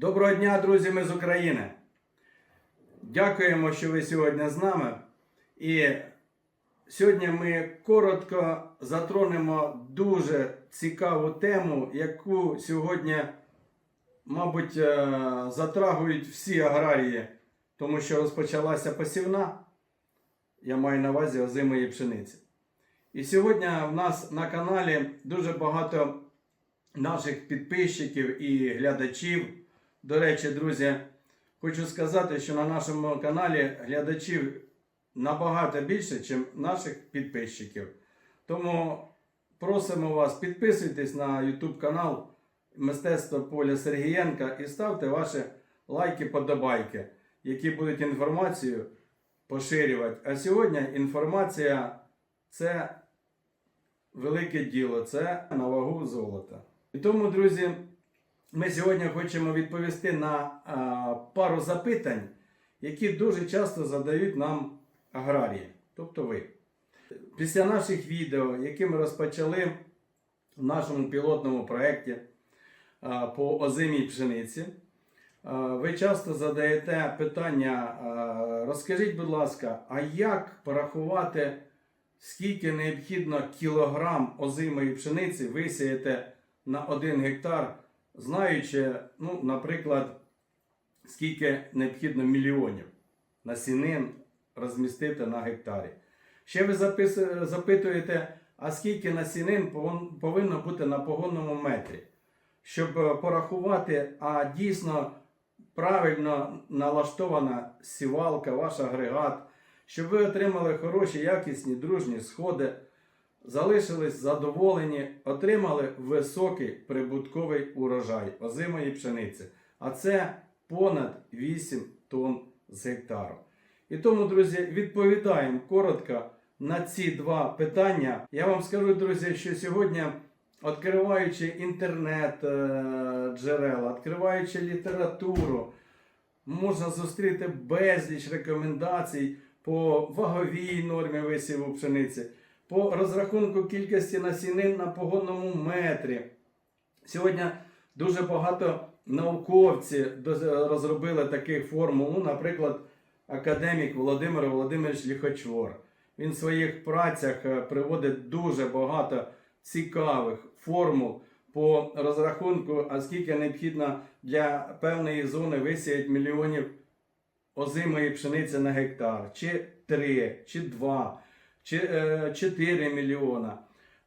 Доброго дня, друзі, ми з України. Дякуємо, що ви сьогодні з нами. І сьогодні ми коротко затронемо дуже цікаву тему, яку сьогодні, мабуть, е, затрагують всі аграрії, тому що розпочалася посівна. Я маю на увазі озимої пшениці. І сьогодні в нас на каналі дуже багато наших підписчиків і глядачів. До речі, друзі, хочу сказати, що на нашому каналі глядачів набагато більше, ніж наших підписчиків. Тому просимо вас підписуйтесь на YouTube канал Мистецтво Поля Сергієнка і ставте ваші лайки, подобайки, які будуть інформацію поширювати. А сьогодні інформація це велике діло, це на вагу золота. І тому, друзі, ми сьогодні хочемо відповісти на а, пару запитань, які дуже часто задають нам аграрії, тобто ви. Після наших відео, які ми розпочали в нашому пілотному проєкті а, по озимій пшениці, а, ви часто задаєте питання: а, розкажіть, будь ласка, а як порахувати, скільки необхідно кілограм озимої пшениці висіяти на 1 гектар, знаючи, ну, наприклад, скільки необхідно мільйонів насінин розмістити на гектарі. Ще ви запитуєте, а скільки насінин повинно бути на погонному метрі, щоб е, порахувати, а дійсно правильно налаштована сівалка, ваш агрегат, щоб ви отримали хороші, якісні, дружні сходи, залишились задоволені, отримали високий прибутковий урожай озимої пшениці. А це понад 8 тонн з гектару. І тому, друзі, відповідаємо коротко на ці два питання. Я вам скажу, друзі, що сьогодні, відкриваючи інтернет е, відкриваючи літературу, можна зустріти безліч рекомендацій по ваговій нормі висіву пшениці, по розрахунку кількості насінин на погонному метрі. Сьогодні дуже багато науковців розробили таких формул. Ну, наприклад, академік Володимир Володимирович Ліхочвор. Він в своїх працях е, приводить дуже багато цікавих формул по розрахунку, а скільки необхідно для певної зони висіяти мільйонів озимої пшениці на гектар, чи 3, чи 2, чи е, 4 мільйона.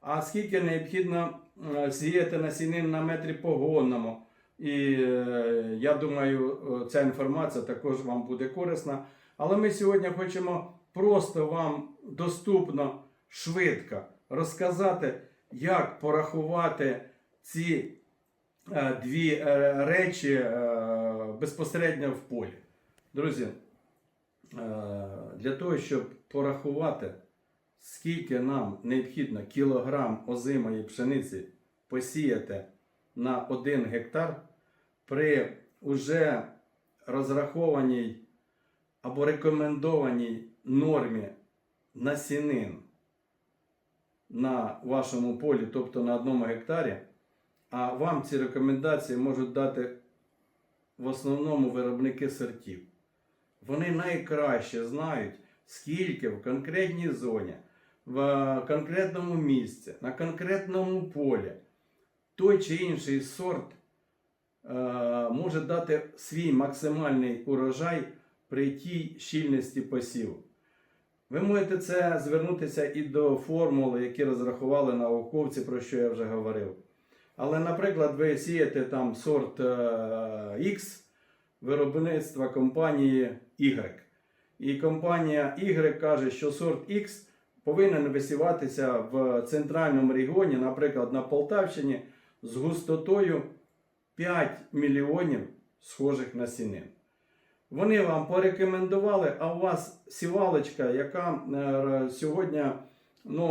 А скільки необхідно е, сіяти насінин на метрі погонному. І е, я думаю, е, ця інформація також вам буде корисна. Але ми сьогодні хочемо просто вам доступно, швидко розказати, як порахувати ці е, дві е, речі е, безпосередньо в полі. Друзі, е, для того, щоб порахувати, скільки нам необхідно кілограм озимої пшениці посіяти на 1 гектар, при уже розрахованій або рекомендованій нормі насінин на вашому полі, тобто на одному гектарі, а вам ці рекомендації можуть дати в основному виробники сортів. Вони найкраще знають, скільки в конкретній зоні, в конкретному місці, на конкретному полі той чи інший сорт е, може дати свій максимальний урожай при тій щільності посіву. Ви можете це звернутися і до формули, які розрахували науковці, про що я вже говорив. Але, наприклад, ви сієте там сорт е, X виробництва компанії Y. І компанія Y каже, що сорт X повинен висіватися в центральному регіоні, наприклад, на Полтавщині, з густотою 5 мільйонів схожих насінин. Вони вам порекомендували, а у вас сівалочка, яка е, сьогодні, ну,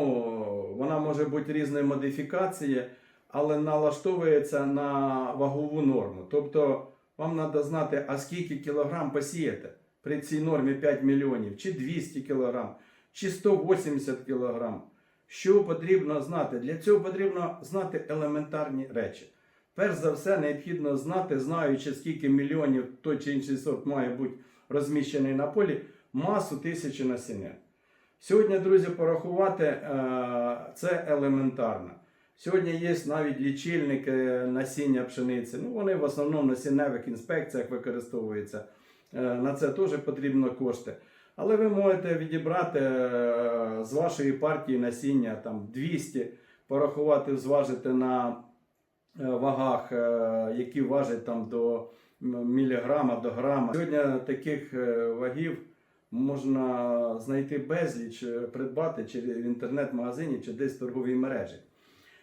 вона може бути різної модифікації, але налаштовується на вагову норму. Тобто вам треба знати, а скільки кілограм посіяти при цій нормі 5 мільйонів, чи 200 кілограм, чи 180 кілограм. Що потрібно знати? Для цього потрібно знати елементарні речі. перш за все необхідно знати, знаючи, скільки мільйонів той чи інший сорт має бути розміщений на полі, масу тисячі насінин. Сьогодні, друзі, порахувати е, це елементарно. Сьогодні є навіть лічильники насіння пшениці. Ну, вони в основному на сінневих інспекціях використовуються. Е, На це теж потрібно кошти. Але ви можете відібрати е, з вашої партії насіння там 200, порахувати, зважити на е, вагах, е, які важать там до міліграма, до грама. Сьогодні таких вагів можна знайти безліч, придбати чи в інтернет-магазині, чи десь в торговій мережі.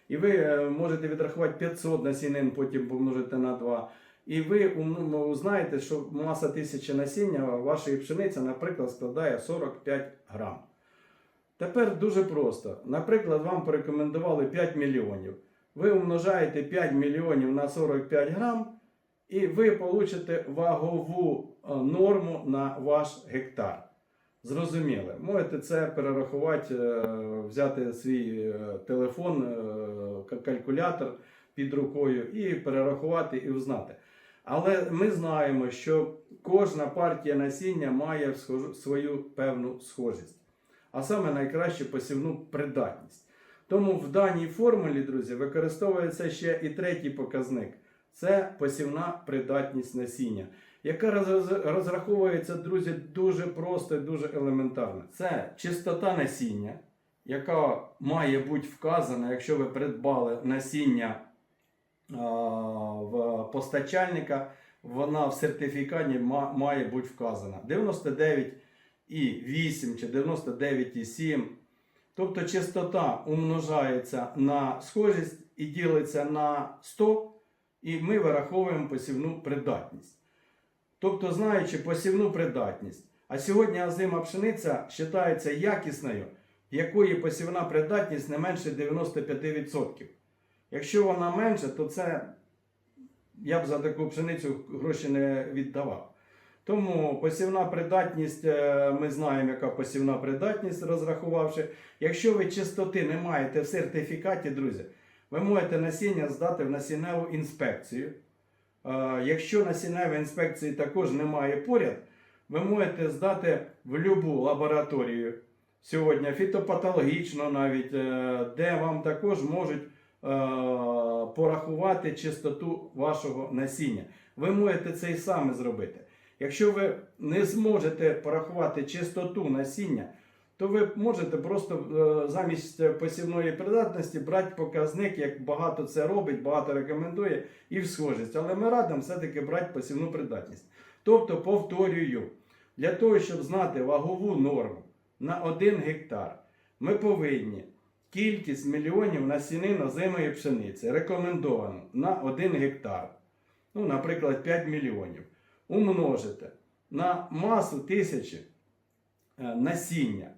І ви можете відрахувати 500 насінин, потім помножити на 2. І ви ум- узнаєте, що маса тисячі насіння вашої пшениці, наприклад, складає 45 грам. Тепер дуже просто. Наприклад, вам порекомендували 5 мільйонів. Ви умножаєте 5 мільйонів на 45 грам, і ви получите вагову е, норму на ваш гектар. Зрозуміли. Можете це перерахувати, е, взяти свій е, телефон, калькулятор під рукою і перерахувати і узнати. Але ми знаємо, що кожна партія насіння має свою певну схожість, а саме найкраще посівну придатність. Тому в даній формулі, друзі, використовується ще і третій показник це посівна придатність насіння, яка розраховується, друзі, дуже просто і дуже елементарно. Це чистота насіння, яка має бути вказана, якщо ви придбали насіння в постачальника, вона в сертифікаті має бути вказана 99,8 чи 99,7. Тобто чистота умножається на схожість і ділиться на 100, і ми вираховуємо посівну придатність. Тобто, знаючи посівну придатність, а сьогодні озима пшениця вважається якісною, якої посівна придатність не менше 95%. Якщо вона менша, то це я б за таку пшеницю гроші не віддавав. Тому посівна придатність, е, ми знаємо, яка посівна придатність, розрахувавши. Якщо ви чистоти не маєте в сертифікаті, друзі, ви можете насіння здати в насінневу інспекцію. Е, Якщо насінневої інспекції також немає поряд, ви можете здати в будь-яку лабораторію сьогодні, фітопатологічно навіть, е, де вам також можуть порахувати чистоту вашого насіння. Ви можете це і саме зробити. Якщо ви не зможете порахувати чистоту насіння, то ви можете просто е, замість посівної придатності брати показник, як багато це робить, багато рекомендує, і в схожість. Але ми радимо все-таки брати посівну придатність. Тобто, повторюю, для того, щоб знати вагову норму на 1 гектар, ми повинні кількість мільйонів насінин озимої пшениці рекомендовано на 1 гектар, ну, наприклад, 5 мільйонів, умножити на масу тисячі е, насіння,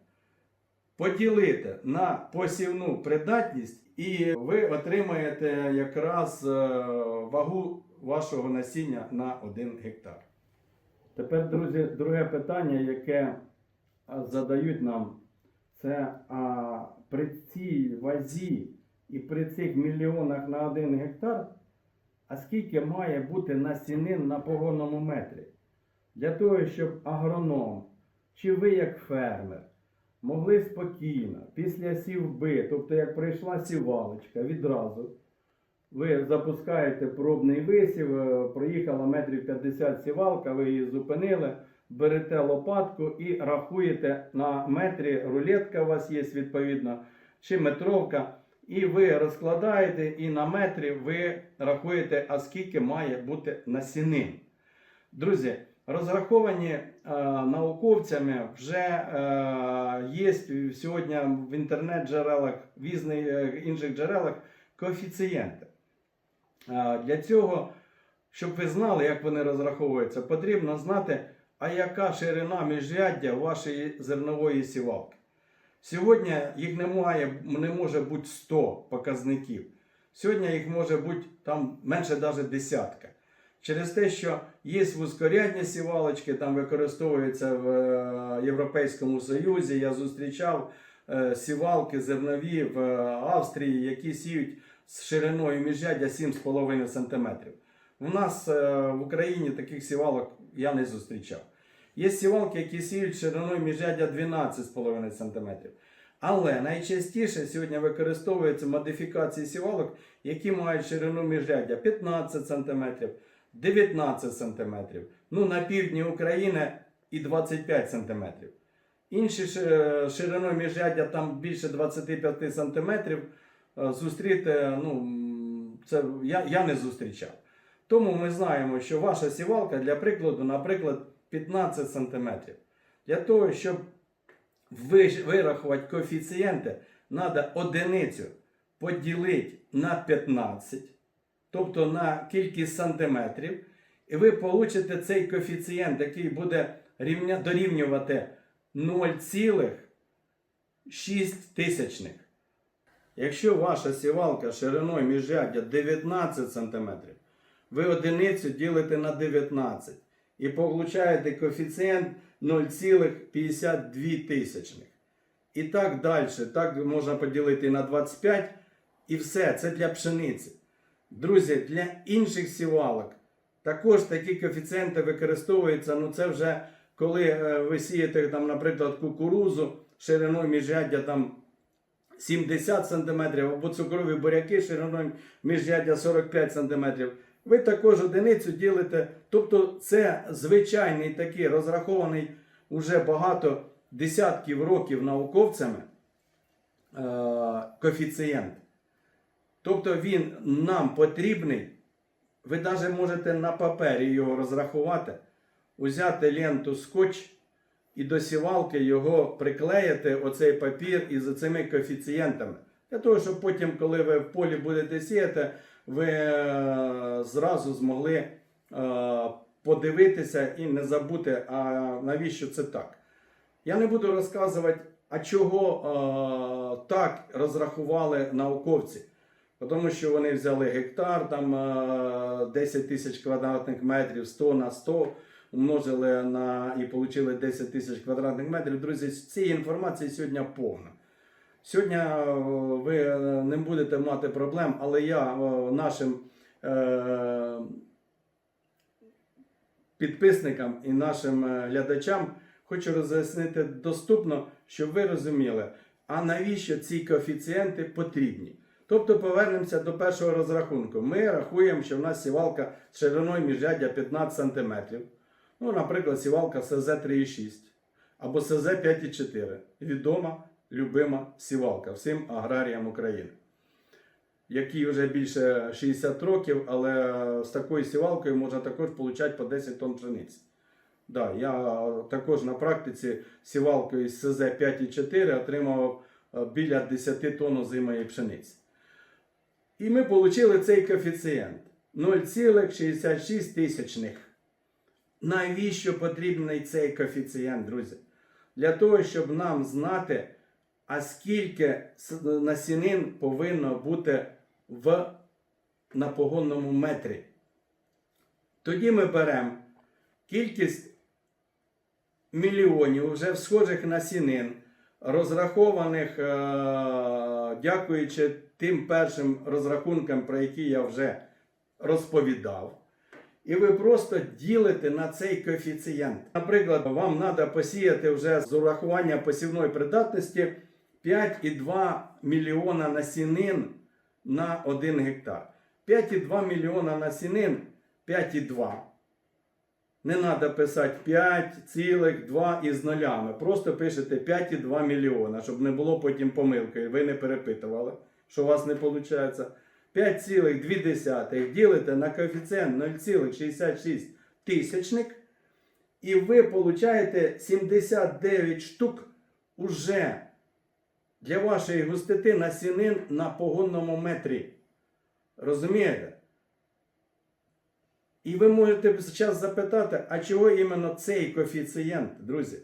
поділити на посівну придатність, і ви отримаєте якраз е, вагу вашого насіння на 1 гектар. Тепер, друзі, друге питання, яке задають нам, це а, при цій вазі і при цих мільйонах на 1 гектар, а скільки має бути насінин на погонному метрі? Для того, щоб агроном, чи ви як фермер, могли спокійно, після сівби, тобто як прийшла сівалочка, відразу ви запускаєте пробний висів, е, проїхала метрів 50 сівалка, ви її зупинили, берете лопатку і рахуєте на метрі, рулетка у вас є відповідно, чи метровка. І ви розкладаєте, і на метрі ви рахуєте, а скільки має бути насінин. Друзі, розраховані е, науковцями вже е, є сьогодні в інтернет-джерелах, в е, інших джерелах коефіцієнти. Е, для цього, щоб ви знали, як вони розраховуються, потрібно знати, а яка ширина міжряддя вашої зернової сівалки. Сьогодні їх немає, не може бути 100 показників. Сьогодні їх може бути там менше навіть десятка. Через те, що є вузькорядні сівалочки, там використовуються в е, Європейському Союзі. Я зустрічав е, сівалки зернові в е, Австрії, які сіють з шириною міжряддя 7,5 см. У нас е, в Україні таких сівалок я не зустрічав. Є сівалки, які сіють шириною міжряддя 12,5 см. Але найчастіше сьогодні використовуються модифікації сівалок, які мають ширину міжряддя 15 см, 19 см. Ну, на півдні України і 25 см. Інші шириною міжряддя там більше 25 см зустріти, ну, це я, я не зустрічав. Тому ми знаємо, що ваша сівалка, для прикладу, наприклад, 15 см. Для того, щоб вирахувати коефіцієнти, треба одиницю поділити на 15, тобто на кількість сантиметрів, і ви получите цей коефіцієнт, який буде рівня, дорівнювати 0,6 тисячних. Якщо ваша сівалка шириною міжряддя 19 см, ви одиницю ділите на 19 і получаєте коефіцієнт 0,52 тисячних. І так далі. Так можна поділити на 25 і все. Це для пшениці. Друзі, для інших сівалок також такі коефіцієнти використовуються. Ну це вже коли е, ви сієте, там, наприклад, кукурузу шириною міжряддя там 70 см або цукрові буряки шириною міжряддя 45 см. Ви також одиницю ділите. Тобто це звичайний такий розрахований уже багато десятків років науковцями е, коефіцієнт. Тобто він нам потрібний. Ви навіть можете на папері його розрахувати, взяти ленту скотч і до сівалки його приклеїти, оцей папір із цими коефіцієнтами. Для того, щоб потім, коли ви в полі будете сіяти, ви е, зразу змогли е, подивитися і не забути, а навіщо це так. Я не буду розказувати, а чого е, так розрахували науковці. Тому що вони взяли гектар, там е, 10 тисяч квадратних метрів, 100 на 100, умножили на і отримали 10 тисяч квадратних метрів. Друзі, цієї інформації сьогодні повно. Сьогодні е, ви е, не будете мати проблем, але я е, нашим підписникам і нашим глядачам хочу роз'яснити доступно, щоб ви розуміли, а навіщо ці коефіцієнти потрібні. Тобто повернемося до першого розрахунку. Ми рахуємо, що в нас сівалка з шириною міжряддя 15 см. Ну, наприклад, сівалка СЗ 3,6 або СЗ 5,4. Відома, любима сівалка всім аграріям України. Які вже більше 60 років, але з такою сівалкою можна також отримати по 10 тонн пшениці. Да, я також на практиці сівалкою з СЗ 5,4 отримав е, біля 10 тонн озимої пшениці. І ми отримали цей коефіцієнт 0,66 тисячних. Навіщо потрібний цей коефіцієнт, друзі? Для того, щоб нам знати, а скільки насінин повинно бути в, на погонному метрі. Тоді ми беремо кількість мільйонів вже схожих насінин, розрахованих, е, дякуючи тим першим розрахункам, про які я вже розповідав. І ви просто ділите на цей коефіцієнт. Наприклад, вам треба посіяти вже з урахування посівної придатності 5,2 мільйона насінин на 1 гектар. 5,2 мільйона насінин 5,2. Не треба писати 5,2 із нулями. Просто пишете 5,2 мільйона, щоб не було потім помилки. Ви не перепитували, що у вас не виходить. 5,2 ділите на коефіцієнт 0,66 тисячник. І ви получаєте 79 штук уже для вашої густоти насінин на погонному метрі. Розумієте? І ви можете зараз запитати, а чого іменно цей коефіцієнт, друзі?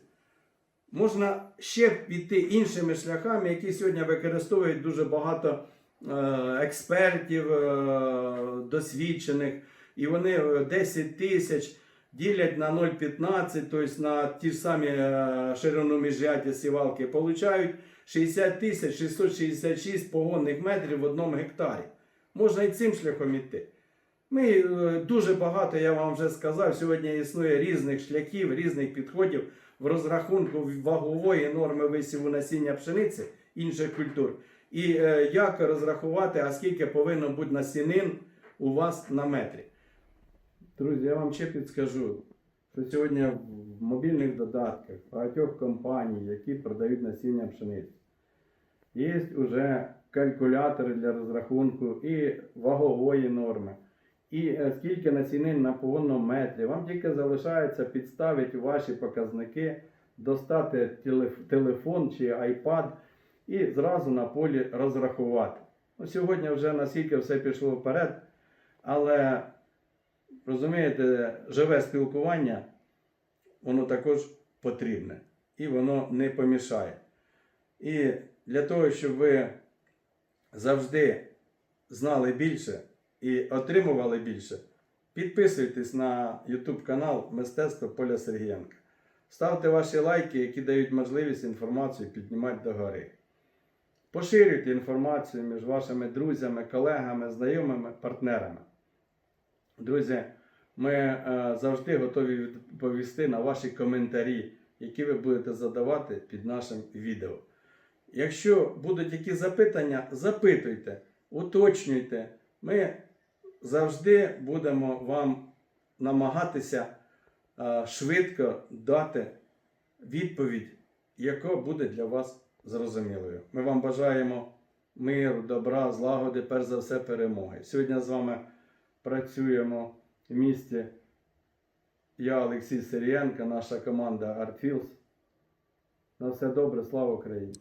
Можна ще піти іншими шляхами, які сьогодні використовують дуже багато е, експертів е, досвідчених, і вони е, 10 тисяч ділять на 0,15, тобто на ті ж самі е, ширину міжряддя сівалки, получають 60 тисяч 666 погонних метрів в одному гектарі. можна і цим шляхом іти. Ми е, дуже багато, я вам вже сказав, сьогодні існує різних шляхів, різних підходів в розрахунку вагової норми висіву насіння пшениці інших культур. І е, як розрахувати, а скільки повинно бути насінин у вас на метрі. Друзі, я вам ще підскажу, що сьогодні в мобільних додатках багатьох компаній, які продають насіння пшениці, є вже калькулятори для розрахунку і вагової норми, і е, скільки насінин на погонному метрі. Вам тільки залишається підставити ваші показники, достати телефон чи iPad і зразу на полі розрахувати. Ну, сьогодні вже наскільки все пішло вперед, але розумієте, живе спілкування, воно також потрібне і воно не помішає. І для того, щоб ви завжди знали більше і отримували більше, підписуйтесь на YouTube канал Мистецтво Поля Сергієнка. Ставте ваші лайки, які дають можливість інформацію піднімати догори. Поширюйте інформацію між вашими друзями, колегами, знайомими, партнерами. Друзі, ми е, завжди готові відповісти на ваші коментарі, які ви будете задавати під нашим відео. Якщо будуть якісь запитання, запитуйте, уточнюйте. Ми завжди будемо вам намагатися е, швидко дати відповідь, яка буде для вас зрозумілою. Ми вам бажаємо миру, добра, злагоди, перш за все, перемоги. Сьогодні з вами працюємо в місті. Я Олексій Сирієнко, наша команда Artfields. На все добре, слава Україні!